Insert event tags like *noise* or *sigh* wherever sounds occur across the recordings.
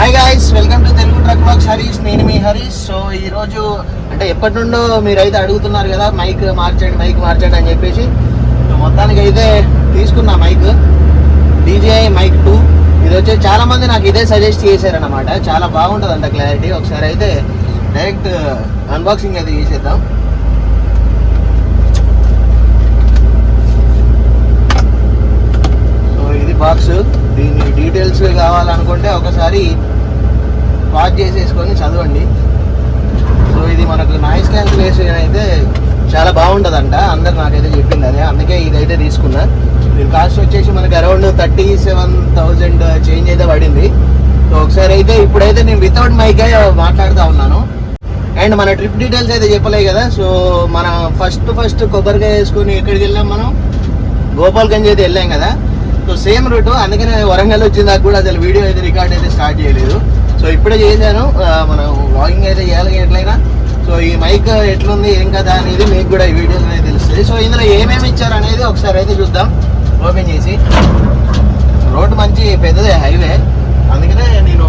Hi guys welcome to Telugu truck box Harish నేను మీ Harish so ఈరోజు అంటే ఎప్పటి నుండో మీరైతే అడుగుతున్నారు కదా మైక్ మార్చండి మైక్ మార్చండి అని చెప్పేసి. మొత్తానికి అయితే తీసుకున్నా మైక్ డీజేఐ మైక్ టూ ఇది వచ్చి చాలా మంది నాకు ఇదే సజెస్ట్ చేశారనమాట చాలా బాగుంటుంది అంట క్లారిటీ ఒకసారి అయితే డైరెక్ట్ అన్బాక్సింగ్ uh, అయితే చేసేద్దాం. సో ఇది బాక్స్ దీని డీటెయిల్స్ కావాలనుకుంటే ఒకసారి వాచ్ చేసేసుకొని చదవండి. సో ఇది మనకు నాయిస్ క్యాన్సిలేషన్ అయితే చాలా బాగుంటుందంట. అందరు నాకైతే చెప్పింది అదే. అందుకే ఇదైతే తీసుకున్నా. దీని కాస్ట్ వచ్చేసి మనకి around thirty seven thousand change అయితే పడింది. సో ఒకసారి అయితే ఇప్పుడైతే నేను వితౌట్ మైకే మాట్లాడుతూ ఉన్నాను. అండ్ మన ట్రిప్ డీటెయిల్స్ అయితే చెప్పలే కదా. సో మన ఫస్ట్ ఫస్ట్ కొబ్బరికాయ వేసుకొని ఎక్కడికి వెళ్ళాం మనం? గోపాల్గంజ్ అయితే వెళ్ళాం కదా. So same route. అందుకనే వరంగల్ వచ్చిన దాకా కూడా అసలు వీడియో అయితే రికార్డ్ అయితే స్టార్ట్ చేయలేదు. సో ఇప్పుడే చేశాను. మనం వాకింగ్ అయితే చేయాలి ఎట్లయినా. సో ఈ మైక్ ఎట్లుంది ఏం కదా అనేది మీకు కూడా ఈ వీడియోస్ అనేది తెలుస్తుంది. సో ఇందులో ఏమేమి ఇచ్చారు అనేది ఒకసారి అయితే చూద్దాం. ఓపెన్ చేసి. రోడ్ మంచి పెద్దదే హైవే. అందుకనే నేను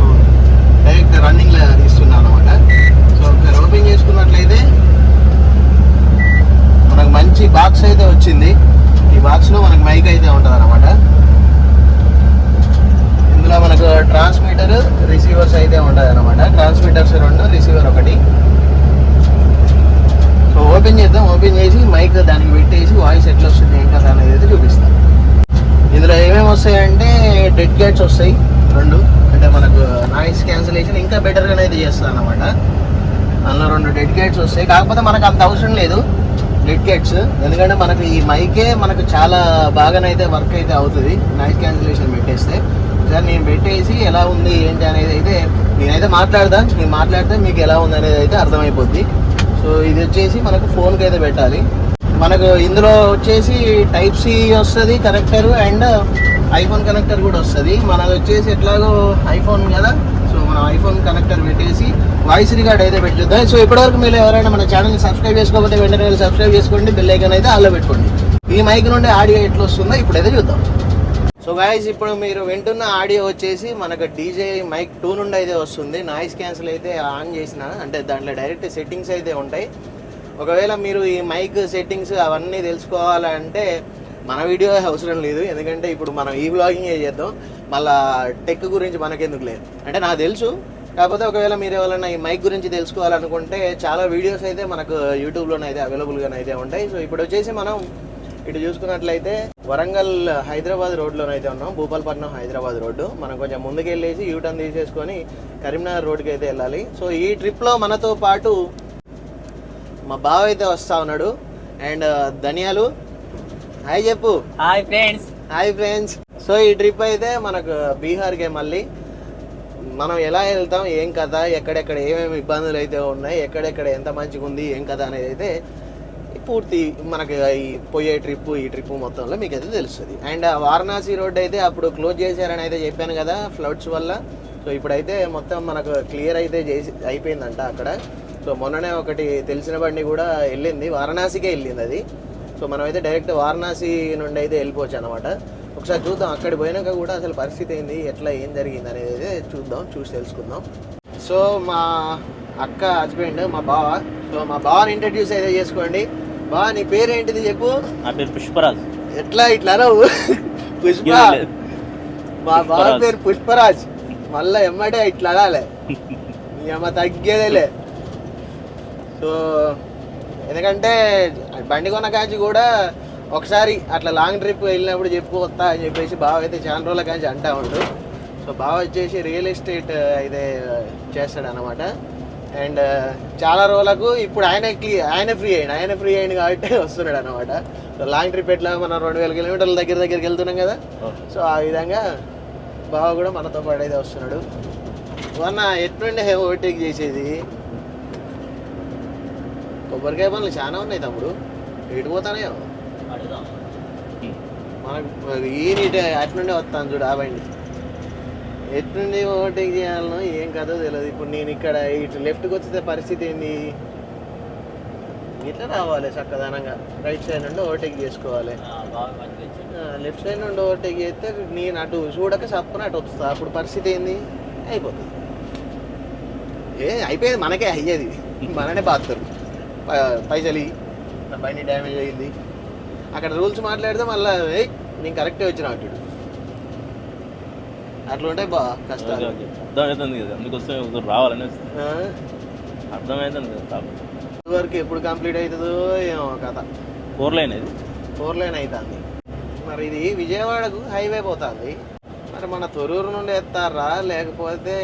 డైరెక్ట్ రన్నింగ్లో ఇస్తున్నాను అనమాట సో ఒకసారి ఓపెన్ చేసుకున్నట్లయితే మనకు మంచి బాక్స్ అయితే వచ్చింది. ఈ బాక్స్లో మనకు మైక్ అయితే ఉంటుంది అనమాట ఇందులో మనకు ట్రాన్స్మిటర్ రిసీవర్స్ అయితే ఉంటుంది అనమాట ట్రాన్స్మిటర్స్ రెండు రిసీవర్ ఒకటి. సో ఓపెన్ చేద్దాం. ఓపెన్ చేసి మైక్ దానికి పెట్టేసి వాయిస్ ఎట్లా వస్తుంది ఏం కదా అనేది అయితే చూపిస్తాం. ఇందులో ఏమేమి వస్తాయంటే డెడ్ గేట్స్ వస్తాయి రెండు. అంటే మనకు నాయిస్ క్యాన్సిలేషన్ ఇంకా బెటర్గా అనేది చేస్తుంది అనమాట అందులో రెండు డెడ్ క్యాట్స్ వస్తాయి. కాకపోతే మనకు అంత అవసరం లేదు డెడ్ క్యాట్స్ ఎందుకంటే మనకు ఈ మైకే మనకు చాలా బాగానైతే వర్క్ అయితే అవుతుంది నాయిస్ క్యాన్సిలేషన్ పెట్టేస్తే. సార్ నేను పెట్టేసి ఎలా ఉంది ఏంటి అనేది అయితే నేనైతే మాట్లాడదా నేను మాట్లాడితే మీకు ఎలా ఉంది అనేది అయితే అర్థమైపోద్ది. సో ఇది వచ్చేసి మనకు ఫోన్కి అయితే పెట్టాలి. మనకు ఇందులో వచ్చేసి టైప్ సి వస్తుంది కనెక్టర్ అండ్ ఐఫోన్ కనెక్టర్ కూడా వస్తుంది. మనది వచ్చేసి ఎట్లాగో ఐఫోన్ కదా. సో మనం ఐఫోన్ కనెక్టర్ పెట్టేసి వాయిస్ రికార్డ్ అయితే పెట్టిద్దాం సో ఇప్పటివరకు మీరు ఎవరైనా మన ఛానల్ సబ్స్క్రైబ్ చేసుకోకపోతే వెంటనే సబ్స్క్రైబ్ చేసుకోండి. బెల్ ఐకాన్ అయితే ఆల్లో పెట్టుకోండి. ఈ మైక్ నుండి ఆడియో ఎట్లా వస్తుందో ఇప్పుడైతే చూద్దాం. సో గాయస్ ఇప్పుడు మీరు వింటున్న ఆడియో వచ్చేసి మనకు డీజే మైక్ టూ నుండి అయితే వస్తుంది. నాయిస్ క్యాన్సిల్ అయితే ఆన్ చేసిన అంటే దాంట్లో డైరెక్ట్ సెట్టింగ్స్ అయితే ఉంటాయి. ఒకవేళ మీరు ఈ మైక్ సెట్టింగ్స్ అవన్నీ తెలుసుకోవాలంటే మన వీడియో అవసరం లేదు. ఎందుకంటే ఇప్పుడు మనం ఈ బ్లాగింగ్ చేద్దాం. మళ్ళా టెక్ గురించి మనకెందుకు లేదు. అంటే నాకు తెలుసు. కాకపోతే ఒకవేళ మీరు ఎవరైనా ఈ మైక్ గురించి తెలుసుకోవాలనుకుంటే చాలా వీడియోస్ అయితే మనకు యూట్యూబ్లోనైతే అయితే అవైలబుల్గానే అయితే ఉంటాయి. సో ఇప్పుడు వచ్చేసి మనం ఇటు చూసుకున్నట్లయితే వరంగల్ హైదరాబాద్ రోడ్లోనైతే ఉన్నాం. భూపాలపట్నం హైదరాబాద్ రోడ్డు. మనం కొంచెం ముందుకు వెళ్ళేసి యూటర్న్ తీసేసుకొని కరీంనగర్ రోడ్కి అయితే వెళ్ళాలి. సో ఈ ట్రిప్లో మనతో పాటు మా బావ అయితే వస్తా ఉన్నాడు. అండ్ ధనియాలు. హాయ్ చెప్పు. Hi friends hi friends so ఈ ట్రిప్ అయితే మనకు బీహార్కే మళ్ళీ. మనం ఎలా వెళ్తాం ఏం కథ ఎక్కడెక్కడ ఏమేమి ఇబ్బందులు అయితే ఉన్నాయి ఎక్కడెక్కడ ఎంత మంచిగా ఉంది ఏం కథ అనేది అయితే పూర్తి మనకి ఈ పోయే ట్రిప్ ఈ ట్రిప్ మొత్తంలో మీకు అయితే తెలుస్తుంది. అండ్ వారణాసి రోడ్ అయితే అప్పుడు క్లోజ్ చేశారని అయితే చెప్పాను కదా ఫ్లడ్స్ వల్ల. సో ఇప్పుడైతే మొత్తం మనకు క్లియర్ అయితే చేసి అయిపోయిందంట అక్కడ. సో మొన్ననే ఒకటి తెలిసిన బండి కూడా వెళ్ళింది వారణాసికే వెళ్ళింది అది. సో మనం అయితే డైరెక్ట్ వారణాసి నుండి అయితే వెళ్ళిపోవచ్చు అనమాట ఒకసారి చూద్దాం అక్కడ పోయినాక కూడా అసలు పరిస్థితి ఏంది ఎట్లా ఏం జరిగింది అనేది అయితే చూద్దాం చూసి తెలుసుకుందాం. సో మా అక్క హస్బెండ్ మా బావ సో మా బావని ఇంట్రడ్యూస్ అయితే చేసుకోండి. బావ నీ పేరు ఏంటిది చెప్పు? నా పేరు పుష్పరాజ్. ఎట్లా ఇట్లా అనవు? పుష్ప. మా బావ. పేరు పుష్పరాజ్. మళ్ళా ఎమ్మటే ఇట్లా అనాలే. *laughs* నీ అమ్మ తగ్గేదేలే. సో ఎందుకంటే బండి కొన్న కాంచి కూడా ఒకసారి అట్లా లాంగ్ ట్రిప్ వెళ్ళినప్పుడు చెప్పు వస్తా అని చెప్పేసి బావ అయితే చాలా రోజుల కాంచి అంటా ఉండు. సో బావ వచ్చేసి రియల్ ఎస్టేట్ అయితే చేస్తాడు అనమాట అండ్ చాలా రోజులకు ఇప్పుడు ఆయన ఆయన ఫ్రీ అయ్యిండు ఆయన ఫ్రీ అయ్యింది కాబట్టి *laughs* వస్తున్నాడు అనమాట సో లాంగ్ ట్రిప్ ఎట్లా మనం రెండు వేల కిలోమీటర్ల దగ్గర దగ్గరికి వెళ్తున్నాం కదా. సో ఆ విధంగా బావ కూడా మనతో పాటు అయితే వస్తున్నాడు. మొన్న ఎట్నుండి ఓవర్టేక్ చేసేది? కొబ్బరికాయ పనులు చాలా ఉన్నాయి తమ్ముడు. ఎటు మనకు ఈ నీటి అట్నుండే వస్తాను చూడు ఆ బండి. ఎట్నుండి ఓవర్టేక్ చేయాలనో ఏం కదో తెలియదు ఇప్పుడు నేను ఇక్కడ ఇటు లెఫ్ట్కి వచ్చితే పరిస్థితి ఏంది? ఇట్లా రావాలి చక్కదనంగా. రైట్ సైడ్ నుండి ఓవర్టేక్ చేసుకోవాలి. లెఫ్ట్ సైడ్ నుండి ఓవర్టేక్ చేస్తే నేను అటు చూడక సప్పున అటు వస్తా. అప్పుడు పరిస్థితి ఏంది? అయిపోతుంది. ఏ అయిపోయేది మనకే అయ్యేది. మననే బాధతారు ప- పైసలు బండి డ్యామేజ్ అయ్యింది. అక్కడ రూల్స్ మాట్లాడితే మళ్ళీ నేను కరెక్టే వచ్చిన అంటాడు. అట్లా ఉంటాయి బా కష్టాలు. అర్థమవుతుంది కదా అందుకోసం ఒకరు రావాలని? అర్థమవుతుంది కదా వర్క్ ఎప్పుడు కంప్లీట్ అవుతుందో ఏమో కథ. ఫోర్ లైన్ ఇది. ఫోర్ లైన్ అవుతుంది. మరి ఇది విజయవాడకు హైవే పోతుంది. మరి మన తొరూరు నుండి ఎత్తారా లేకపోతే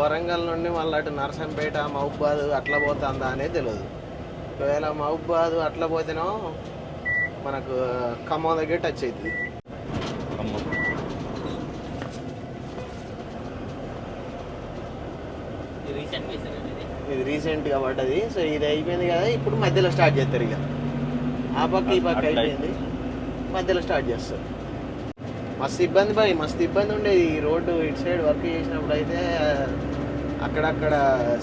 వరంగల్ నుండి మళ్ళీ అటు నరసంపేట మహబాద్ అట్లా పోతుందా అనేది తెలియదు ఒకవేళ మహబాద్ అట్లా పోతేనో మనకు ఖమ్మం దగ్గర టచ్ అవుతుంది. రీసెంట్గా పడ్డది సో ఇది అయిపోయింది కదా. ఇప్పుడు మధ్యలో స్టార్ట్ చేస్తారు ఇక. ఆ పక్క ఈ పక్క అయిపోయింది. మధ్యలో స్టార్ట్ చేస్తారు. మస్తు ఇబ్బంది బాయ్ మస్తు ఇబ్బంది ఉండేది. ఈ రోడ్డు ఇటు సైడ్ వర్క్ చేసినప్పుడు అయితే అక్కడక్కడ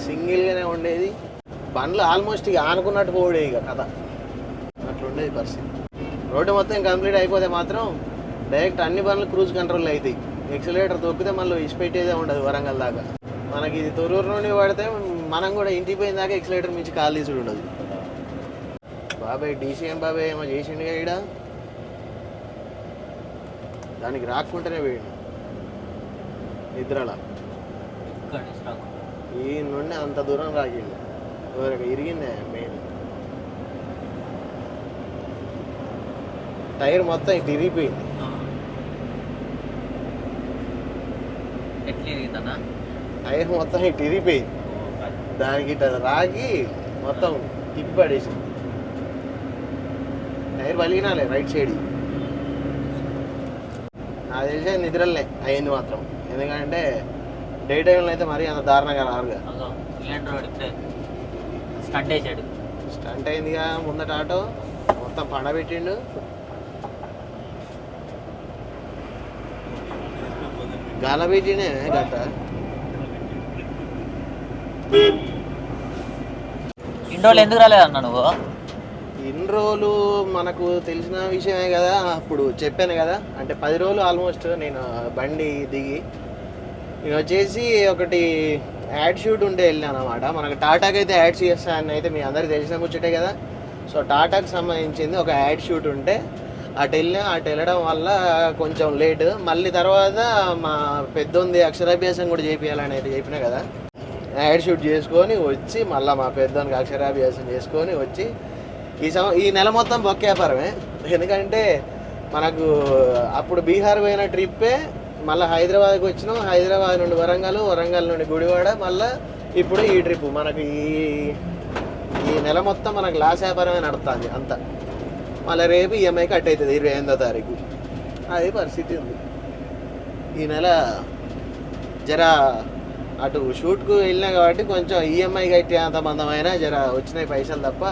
సింగిల్గానే ఉండేది. బండ్లు ఆల్మోస్ట్ ఇక ఆనుకున్నట్టు పోడే ఇక కథ. అట్లా ఉండేది పరిస్థితి. రోడ్డు మొత్తం కంప్లీట్ అయిపోతే మాత్రం డైరెక్ట్ అన్ని బండ్లు క్రూజ్ కంట్రోల్ అవుతాయి ఎక్సలేటర్ తొక్కితే మళ్ళీ ఇసిపెట్టేదే ఉండదు వరంగల్ దాకా. మనకి ఇది తొరూరు నుండి పడితే మనం కూడా ఇంటికి పోయిన దాకా ఎక్సలేటర్ మించి కాలు తీసుడు ఉండదు. బాబాయ్ డీసీఎం బాబాయ్ ఏమో చేసిండుగా ఈడ. దానికి రాకుంటేనే వేయండి నిద్రలా. ఈ నుండి అంత దూరం రాగిండు. ఊరక ఇరిగిందే మెయిన్? టైర్ మొత్తం ఇటు ఇరిగిపోయింది. టైర్ మొత్తం ఇటు ఇరిగిపోయింది. దానికి రాగి మొత్తం తిప్పి పడేసి టైర్ పలిగినాలే రైట్ సైడ్ నాకు తెలిసే నిద్రలే అయింది మాత్రం. ఎందుకంటే డే టైంలో అయితే మరీ అంత దారుణంగా రారుగా. స్టంట్ వేసాడు. స్టంట్ అయిందిగా ముందట ఆటో మొత్తం పండబెట్టిండు. గాలబెట్టినే గట్ట. ఇన్ని రోజులు ఎందుకు రాలేదన్నా నువ్వు? ఇన్ని రోజులు మనకు తెలిసిన విషయమే కదా అప్పుడు చెప్పాను కదా. అంటే పది రోజులు ఆల్మోస్ట్ నేను బండి దిగి నేను వచ్చేసి ఒకటి యాడ్ షూట్ ఉంటే వెళ్ళాను అనమాట మనకు టాటాకి అయితే యాడ్ చేస్తానని అయితే మీ అందరికి తెలిసిన ముచ్చటే కదా. సో టాటాకి సంబంధించింది ఒక యాడ్ షూట్ ఉంటే అటు వెళ్ళినా అటు వెళ్ళడం వల్ల కొంచెం లేట్ మళ్ళీ తర్వాత మా పెద్దొంది అక్షరాభ్యాసం కూడా చేపియాలని అయితే చెప్పినా కదా. యాడ్ షూట్ చేసుకొని వచ్చి మళ్ళీ మా పెద్దోనికి అక్షరాభ్యాసం చేసుకొని వచ్చి ఈ సం ఈ నెల మొత్తం బొక్క వ్యాపారమే ఎందుకంటే మనకు అప్పుడు బీహార్ పోయిన ట్రిప్పే మళ్ళీ హైదరాబాద్కి వచ్చినాం. హైదరాబాద్ నుండి వరంగల్ వరంగల్ నుండి గుడివాడ మళ్ళీ ఇప్పుడు ఈ ట్రిప్ మనకు ఈ ఈ నెల మొత్తం మనకు లాస్ వ్యాపారమే నడుస్తుంది అంతా. మళ్ళీ రేపు ఈఎంఐ కట్ అవుతుంది ఇరవై ఎనిమిదో తారీఖు. అది పరిస్థితి ఉంది. ఈ నెల జరా అటు షూట్కు వెళ్ళినా కాబట్టి కొంచెం ఈఎంఐ కట్టి అంత మందమైన జర వచ్చినాయి పైసలు తప్ప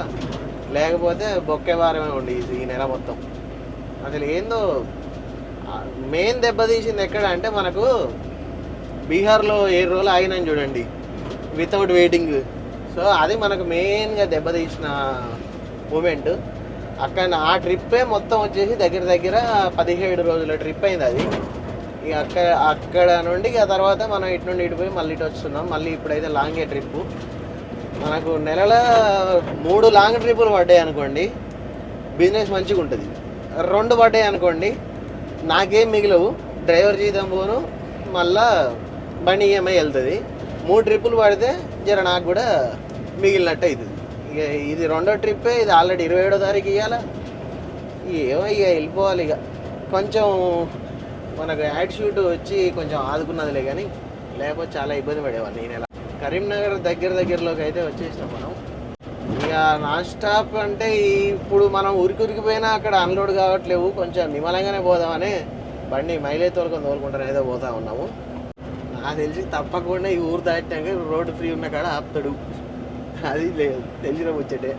లేకపోతే బొక్కే వారమే ఉండి ఈ- ఈ నెల మొత్తం. అసలు ఏందో మెయిన్ దెబ్బతీసింది ఎక్కడ అంటే మనకు బీహార్లో ఏడు రోజులు ఆగినాం చూడండి వితౌట్ వెయిటింగ్ సో అది మనకు మెయిన్గా దెబ్బతీసిన మూమెంట్. అక్కడ ఆ ట్రిప్పే మొత్తం వచ్చేసి దగ్గర దగ్గర పదిహేడు రోజుల ట్రిప్ అయింది అది. ఇక అక్కడ అక్కడ నుండి ఇక తర్వాత మనం ఇటు నుండి ఇటు పోయి మళ్ళీ ఇటు వస్తున్నాం. మళ్ళీ ఇప్పుడైతే లాంగే ట్రిప్. మనకు నెలల మూడు లాంగ్ ట్రిప్పులు పడ్డాయి అనుకోండి బిజినెస్ మంచిగా ఉంటుంది. రెండు పడ్డాయి అనుకోండి నాకేం మిగిలవు. డ్రైవర్ జీతం పోను మళ్ళా బండి ఈఎంఐ వెళ్తుంది. మూడు ట్రిప్పులు పడితే జర నాకు కూడా మిగిలినట్టు అవుతుంది ఇక ఇది రెండో ట్రిప్పే ఇది ఆల్రెడీ ఇరవై ఏడో తారీఖు ఇవ్వాలా ఏమో ఇక వెళ్ళిపోవాలి ఇక. కొంచెం మనకు యాడ్ షూట్ వచ్చి కొంచెం ఆదుకున్నదిలే కానీ లేకపోతే చాలా ఇబ్బంది పడేవాళ్ళు ఈ నెల. కరీంనగర్ దగ్గర దగ్గరలోకి అయితే వచ్చేసినాం మనం. ఇక నాన్ స్టాప్ అంటే ఇప్పుడు మనం ఉరికి ఉరికిపోయినా అక్కడ అన్లోడ్ కావట్లేవు. కొంచెం నిమ్మలంగానే పోదామని బండి మైలేజ్ తోలుకొని తోలుకుంటాను ఏదో పోతా ఉన్నాము. నాకు తెలిసి తప్పకుండా ఈ ఊరు దాటాక రోడ్డు ఫ్రీ ఉన్న కాడ ఆపుతాడు. అది లేదు. తెలిసిన ముచ్చటే.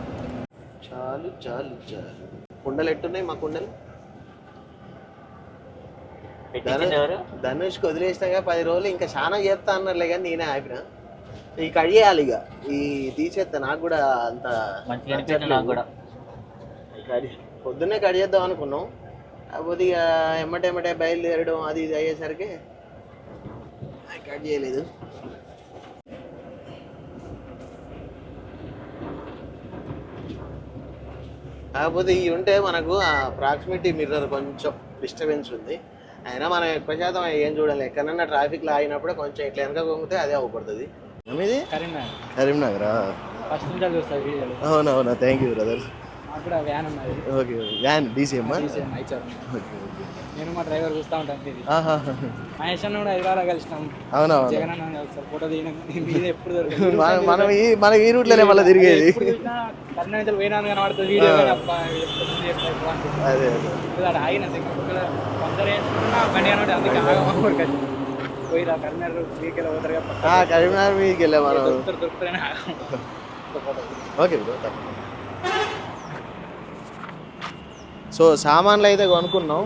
చాలు చాలు చాలు. కుండలు ఎట్టున్నాయి మా కుండలు? ధనుష్కి వదిలేసినాక పది రోజులు ఇంకా చాలా చేస్తా అన్నారులే కానీ నేనే ఆపిన. ఇక అడియాలి ఇక. ఈ తీసేస్తా నాకు కూడా అంత పొద్దున్నే కడియేద్దాం అనుకున్నాం. కాకపోతే ఇక ఎమ్మటెమ్మటే బయలుదేరడం అది ఇది అయ్యేసరికి కట్ చేయలేదు. కాకపోతే ఇవి ఉంటే మనకు ఆ ప్రాక్సిమిటీ మిర్రర్ కొంచెం డిస్టర్బెన్స్ ఉంది. అయినా మనం ఎక్కువ శాతం ఏం చూడాలి. ఎక్కడన్నా ట్రాఫిక్లో ఆగినప్పుడు కొంచెం ఇట్లా వెనక కొంగితే అదే అవ్వబడుతుంది ఇది కరీంనగర్. కరీంనగరా? ఫస్ట్ నుంచి వీడియోలు అవునవునా? థ్యాంక్ యూ బ్రదర్ నాకు కూడా వ్యాన్ ఉన్నది. ఓకే వ్యాన్ డీసీఎమ్మా TCM ఇచ్చారు ఓకే ఓకే. నేను మా డ్రైవర్ చూస్తూ ఉంటాను ఇది. ఆహా. మహేష్ అన్న కూడా హైదరాబాద్ కలిసినాం. అవునవును. జగన్ అన్న ఒకసారి ఫోటో తీయడం మీద ఎప్పుడు దొరకదు. *laughs* మన- ఈ మన ఈ రూట్లోనే మళ్ళీ తిరిగేది. నుంచి పోయినాను కనబడుతుంది. వీడియో. అదే ఆగిన కరీంనగర్ మీదకి వెళ్ళాం మనం. Okay bro. సో సామాన్లు అయితే కొనుక్కున్నాం.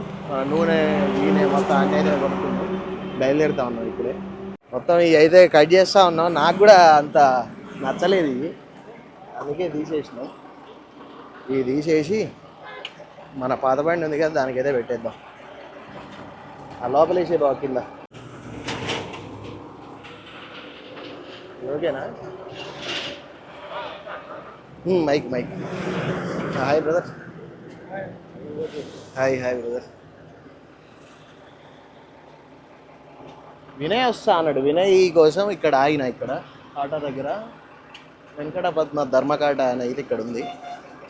నూనె ఈనె మొత్తం అన్నీ అయితే కొనుక్కున్నాం. బయలుదేరుతా ఉన్నాం ఇప్పుడే. మొత్తం ఇవి అయితే కట్ చేస్తూ ఉన్నాం. నాకు కూడా అంత నచ్చలేదు ఇవి. అందుకే తీసేసినాం. ఇవి తీసేసి మన పాత బండి ఉంది కదా దానికైతే పెట్టేద్దాం. ఆ లోపలేసే బాగా కింద. ఓకేనా? Mic mic. Hi brother. Hi hi brother. Vinay వస్తా అన్నాడు. వినయ్ కోసం ఇక్కడ ఆగిన ఇక్కడ ఆటో దగ్గర. వెంకట పద్మ ధర్మకాట అనేది ఇక్కడ ఉంది.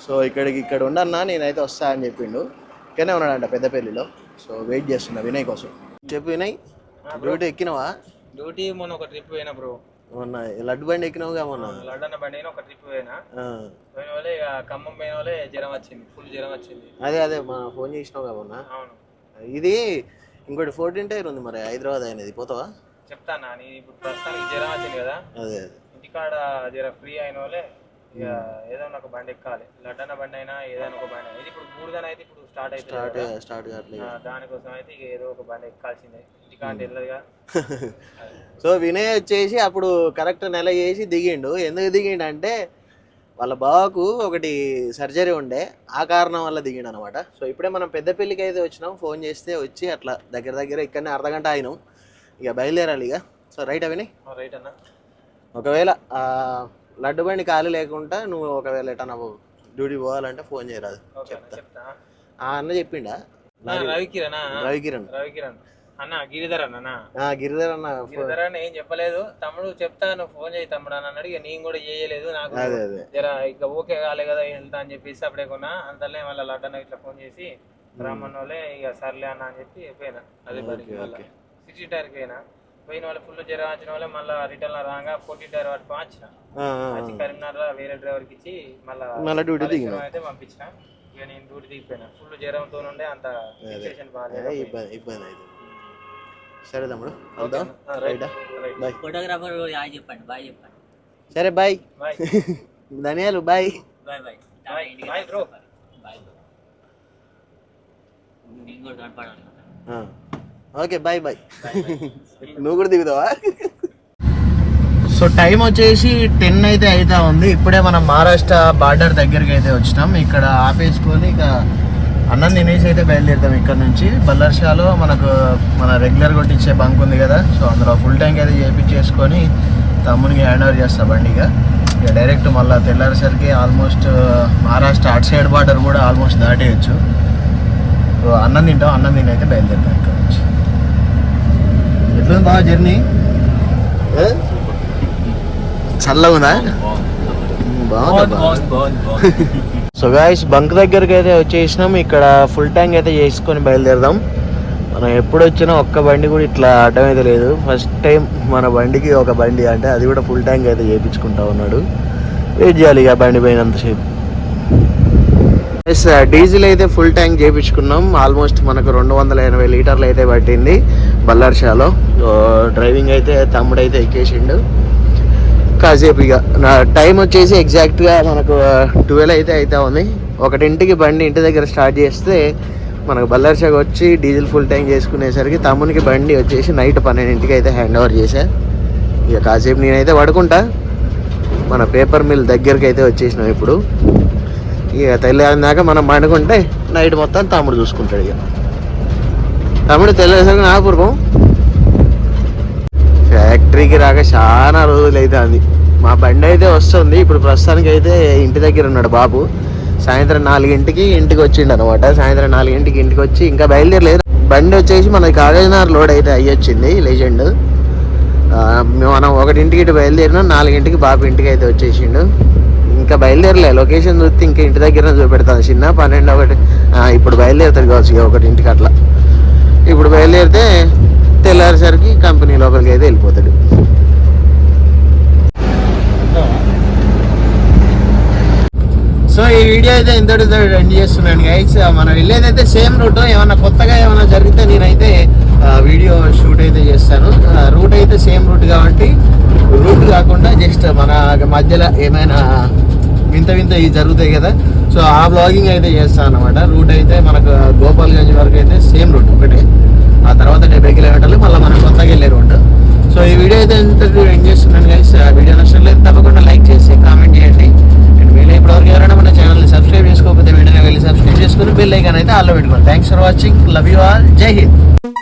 సో ఇక్కడికి ఇక్కడ ఉండన్నా నేనైతే వస్తా అని చెప్పిండు. ఇక్కడనే ఉన్నాడంట పెద్దపల్లిలో. సో వెయిట్ చేస్తున్నా వినయ్ కోసం. చెప్పు వినయ్ డ్యూటీ ఎక్కినవా? డ్యూటీ మొన్న ఒక ట్రిప్ పోయినా బ్రో మొన్న లడ్డు బండి ఎక్కినావుగా మొన్న? లడ్డన్న బండి అయినా ఒక ట్రిప్ పోయినా. ఆ. పోయిన వాళ్ళే ఇక ఖమ్మం పోయిన వాళ్ళే జ్వరం వచ్చింది ఫుల్ జ్వరం వచ్చింది. అదే అదే మన ఫోన్ చేసినావుగా మొన్న? అవును. ఇది ఇంకోటి ఫోర్టీన్ టైర్ ఉంది మరి హైదరాబాద్ అనేది పోతావా? చెప్తానా నేను ఇప్పుడు ప్రస్తుతానికి జ్వరం వచ్చింది కదా. అదే అదే. ఇంటికాడ జర ఫ్రీ అయిన వాళ్ళే ఇక ఏదైనా ఒక బండి ఎక్కాలి. లడ్డన్న బండి అయినా ఏదైనా ఒక బండి ఇది ఇప్పుడు మూడుదన అయితే ఇప్పుడు స్టార్ట్ అవుతుంది స్టార్ట్. స్టార్ట్ కావట్లేదు. దానికోసం అయితే ఇక ఏదో ఒక బండి ఎక్కాల్సిందే. ఇంటికాడ వెళ్ళదుగా *laughs* సో వినయ్ వచ్చేసి అప్పుడు కరెక్ట్ నెల చేసి దిగిండు. ఎందుకు దిగిండు అంటే వాళ్ళ బావకు ఒకటి సర్జరీ ఉండే. ఆ కారణం వల్ల దిగిండు అనమాట సో ఇప్పుడే మనం పెద్దపల్లికి అయితే వచ్చినాం. ఫోన్ చేస్తే వచ్చి అట్లా దగ్గర దగ్గర ఇక్కడనే అర్ధ గంట అయినాం ఇక బయలుదేరాలి ఇక. So right Vinay? రైట్ అన్న. ఒకవేళ లడ్డు బండి ఖాళీ లేకుండా నువ్వు ఒకవేళ ఎటన్నా డ్యూటీ పోవాలంటే ఫోన్ చేయరాదు చెప్తా. ఆ అన్న చెప్పిండా? రవికిరణ్? రవికిరణ్. రవికిరణ్. అన్న గిరిధర్ అన్న గిరిధర్ అన్న గిరిధర్ అన్న ఏం చెప్పలేదు. తమ్ముడు చెప్తా నువ్వు ఫోన్ చేయి తమ్ముడు అని ఇక నేను కూడా చేయలేదు. నాకు జర ఇక ఓకే కాలే కదా వెళ్తా అని చెప్పేసి అప్పుడే కొన్నా. అంతలే మళ్ళీ లడ్డన్న ఇట్లా ఫోన్ చేసి రమ్మన్న వాళ్ళే ఇక సర్లే అన్న అని చెప్పి పోయినా. అదే సిక్స్టీ టైర్కి పోయినా. పోయిన వాళ్ళు ఫుల్ జ్వరం వచ్చిన వాళ్ళే మళ్ళీ రిటర్న్ రాగా ఫోర్టీ టైర్ పట్టుకొని వచ్చిన వచ్చి కరీంనగర్ వేరే డ్రైవర్కి ఇచ్చి మళ్ళీ మళ్ళా డ్యూటీ దిగిన అయితే పంపించిన. ఇక నేను డ్యూటీ దిగిపోయినా. ఫుల్ జ్వరంతో ఉండే అంత సిచ్యువేషన్ బాగాలేదు. ఇబ్బంది ఇబ్బంది అయితే. సరే తమ్ముడు రైటా బాయ్ ఫోటోగ్రాఫర్ హాయ్ చెప్పండి బాయ్ చెప్పండి. సరే బాయ్ బాయ్ ధనియాలు bye bye bye bye bye bro bye నేను కూడా కనపడాలి ఓకే బాయ్ బాయ్ నువ్వు కూడా దిగుతావా? సో టైం వచ్చేసి టెన్ అయితే అవుతా ఉంది. ఇప్పుడే మనం మహారాష్ట్ర బార్డర్ దగ్గరికి అయితే వచ్చినాం. ఇక్కడ ఆపేసుకొని ఇక అన్నం తినేసి అయితే బయలుదేరుతాం ఇక్కడ నుంచి. బల్లర్షాలో మనకు మన రెగ్యులర్ కొట్టించే బంక్ ఉంది కదా. సో అందులో ఫుల్ ట్యాంక్ అయితే చేపించేసుకొని తమ్మునికి హ్యాండ్ ఓవర్ చేస్తా బండి ఇక. ఇక డైరెక్ట్ మళ్ళీ తెల్లారేసరికి ఆల్మోస్ట్ మహారాష్ట్ర అటు సైడ్ బార్డర్ కూడా ఆల్మోస్ట్ దాటేయచ్చు. సో అన్నం తింటాం. అన్నం తిని అయితే బయలుదేరుతాం ఇక్కడ నుంచి. ఎట్లుంది జర్నీ? బాగుందా సో గాయస్ బంక్ దగ్గరికి అయితే వచ్చేసినాం. ఇక్కడ ఫుల్ ట్యాంక్ అయితే చేసుకొని బయలుదేరదాం. మనం ఎప్పుడు వచ్చినా ఒక్క బండి కూడా ఇట్లా అడ్డం అయితే లేదు. ఫస్ట్ టైం మన బండికి ఒక బండి అంటే అది కూడా ఫుల్ ట్యాంక్ అయితే చేయించుకుంటా ఉన్నాడు. వెయిట్ చేయాలి ఇక బండి పోయినంతసేపు. ఎస్ డీజిల్ అయితే ఫుల్ ట్యాంక్ చేయించుకున్నాం ఆల్మోస్ట్ మనకు రెండు వందల ఎనభై లీటర్లు అయితే పట్టింది బల్లార్షాలో డ్రైవింగ్ అయితే తమ్ముడు అయితే ఎక్కేసిండు. కాసేపు ఇక నా టైం వచ్చేసి ఎగ్జాక్ట్గా మనకు ట్వెల్వ్ అయితే అవుతా ఉంది. ఒకటింటికి బండి ఇంటి దగ్గర స్టార్ట్ చేస్తే మనకు బల్లార్షాకి వచ్చి డీజిల్ ఫుల్ ట్యాంక్ చేసుకునేసరికి తమ్మునికి బండి వచ్చేసి నైట్ పన్నెండింటికి అయితే హ్యాండ్ ఓవర్ చేశా. ఇక కాసేపు నేనైతే పడుకుంటా. మన పేపర్ మిల్ దగ్గరికి అయితే వచ్చేసినాం ఇప్పుడు. ఇక తెల్లారినాక మనం పండుకుంటే నైట్ మొత్తం తమ్ముడు చూసుకుంటాడు ఇక. తమ్ముడు తెల్లారేసరికి నాగపూర్వం. ఫ్యాక్టరీకి రాక చాలా రోజులు అవుతుంది మా బండి అయితే వస్తుంది. ఇప్పుడు ప్రస్తుతానికి అయితే ఇంటి దగ్గర ఉన్నాడు బాబు. సాయంత్రం నాలుగింటికి ఇంటికి వచ్చిండు అనమాట సాయంత్రం నాలుగింటికి ఇంటికి వచ్చి ఇంకా బయలుదేరలేదు. బండి వచ్చేసి మనకి కాగజనగర్ లోడ్ అయితే అయ్యి వచ్చింది లెజెండ్. మనం ఒకటింటికి ఇటు బయలుదేరినా నాలుగింటికి బాబు ఇంటికి అయితే వచ్చేసిండు. ఇంకా బయలుదేరలే. లొకేషన్ చూస్తే ఇంకా ఇంటి దగ్గర చూపెడతాను చిన్న పన్నెండు ఒకటి. ఇప్పుడు బయలుదేరుతాడు కావచ్చు ఇక ఒకటింటికి అట్లా. ఇప్పుడు బయలుదేరితే తెల్లారేసరికి కంపెనీ లోపలికి అయితే వెళ్ళిపోతాడు. సో ఈ వీడియో అయితే ఇంతటితో ఎండ్ చేస్తున్నాను గైస్ మనం వెళ్ళేదైతే సేమ్ రూట్ ఏమన్నా కొత్తగా ఏమైనా జరిగితే నేనైతే వీడియో షూట్ అయితే చేస్తాను. రూట్ అయితే సేమ్ రూట్ కాబట్టి రూట్ కాకుండా జస్ట్ మన మధ్యలో ఏమైనా వింత వింత ఇవి జరుగుతాయి కదా. సో ఆ బ్లాగింగ్ అయితే చేస్తాను అనమాట రూట్ అయితే మనకు గోపాల్గంజ్ వరకు అయితే సేమ్ రూట్ ఒకటే. ఆ తర్వాత డెబ్బై కిలోమీటర్లు మళ్ళీ మనం కొత్తగా వెళ్ళే రూట్ సో ఈ వీడియో అయితే ఇంతకు ఎండ్ చేస్తున్నాను గైస్ ఆ వీడియో నచ్చలేదు తప్పకుండా లైక్ చేసి కామెంట్ చేయండి. అండ్ వీళ్ళు ఇప్పటివరకు ఎవరైనా మన ఛానల్ని సబ్స్క్రైబ్ చేసుకోకపోతే వెంటనే వెళ్ళి సబ్స్క్రైబ్ చేసుకుని బెల్ ఐకాన్ అయితే ఆల్లో పెట్టుకోండి. Thanks for watching love you all జై హింద్